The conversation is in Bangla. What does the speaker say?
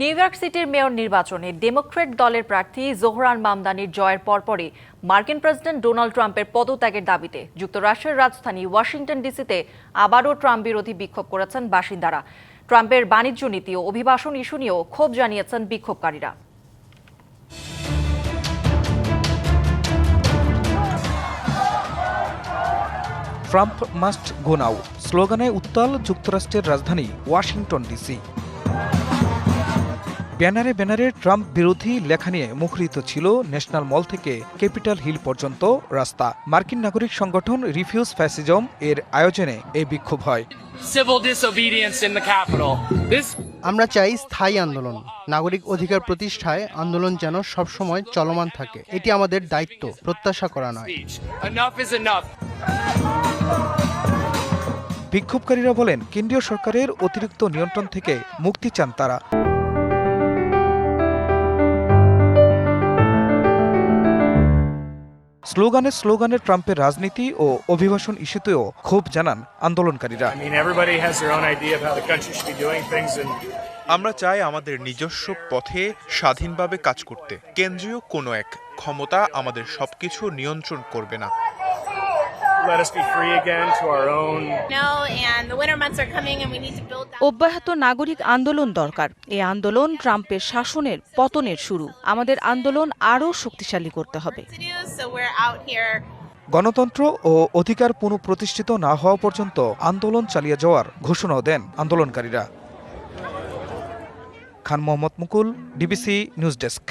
নিউ ইয়র্ক সিটির মেয়র নির্বাচনে ডেমোক্রেট দলের প্রার্থী জোহরান মামদানির জয়ের পরপরই মার্কিন প্রেসিডেন্ট ডোনাল্ড ট্রাম্পের পদত্যাগের দাবিতে যুক্তরাষ্ট্রের রাজধানী ওয়াশিংটন ডিসিতে আবারও ট্রাম্প বিরোধী বিক্ষোভ করেছেন বাসিন্দারা। ট্রাম্পের বাণিজ্য নীতি ও অভিবাসন ইস্যু নিয়েও ক্ষোভ জানিয়েছেন বিক্ষোভকারীরা। ট্রাম্প মাস্ট গো নাও, স্লোগানে উত্তাল যুক্তরাষ্ট্রের রাজধানী ওয়াশিংটন ডিসি। ব্যানারে ব্যানারে ট্রাম্প বিরোধী লেখা নিয়ে মুখরিত ছিল ন্যাশনাল মল থেকে ক্যাপিটাল হিল পর্যন্ত রাস্তা। মার্কিন নাগরিক সংগঠন রিফিউজ ফ্যাসিজম এর আয়োজনে এই বিক্ষোভ হয়। আমরা চাই স্থায়ী আন্দোলন। নাগরিক অধিকার প্রতিষ্ঠায় আন্দোলন যেন সবসময় চলমান থাকে। এটি আমাদের দায়িত্ব প্রত্যাশা করা নয়. বিক্ষোভকারীরা বলেন কেন্দ্রীয় সরকারের অতিরিক্ত নিয়ন্ত্রণ থেকে মুক্তি চান তারা। স্লোগানে স্লোগানে ট্রাম্পের রাজনীতি ও অভিবাসন ইস্যুতেও ক্ষোভ জানান আন্দোলনকারীরা। আমরা চাই আমাদের নিজস্ব পথে স্বাধীনভাবে কাজ করতে। কেন্দ্রীয় কোনো এক ক্ষমতা আমাদের সবকিছু নিয়ন্ত্রণ করবে না। let us be free again to our own know, অব্যাহত নাগরিক আন্দোলন দরকার। এই আন্দোলন ট্রাম্পের শাসনের পতনের শুরু। আমাদের আন্দোলন আরও শক্তিশালী করতে হবে। গণতন্ত্র ও অধিকার পুনঃপ্রতিষ্ঠিত না হওয়া পর্যন্ত আন্দোলন চালিয়ে যাওয়ার ঘোষণাও দেন আন্দোলনকারীরা। Khan Mohammad Mukul DBC news desk.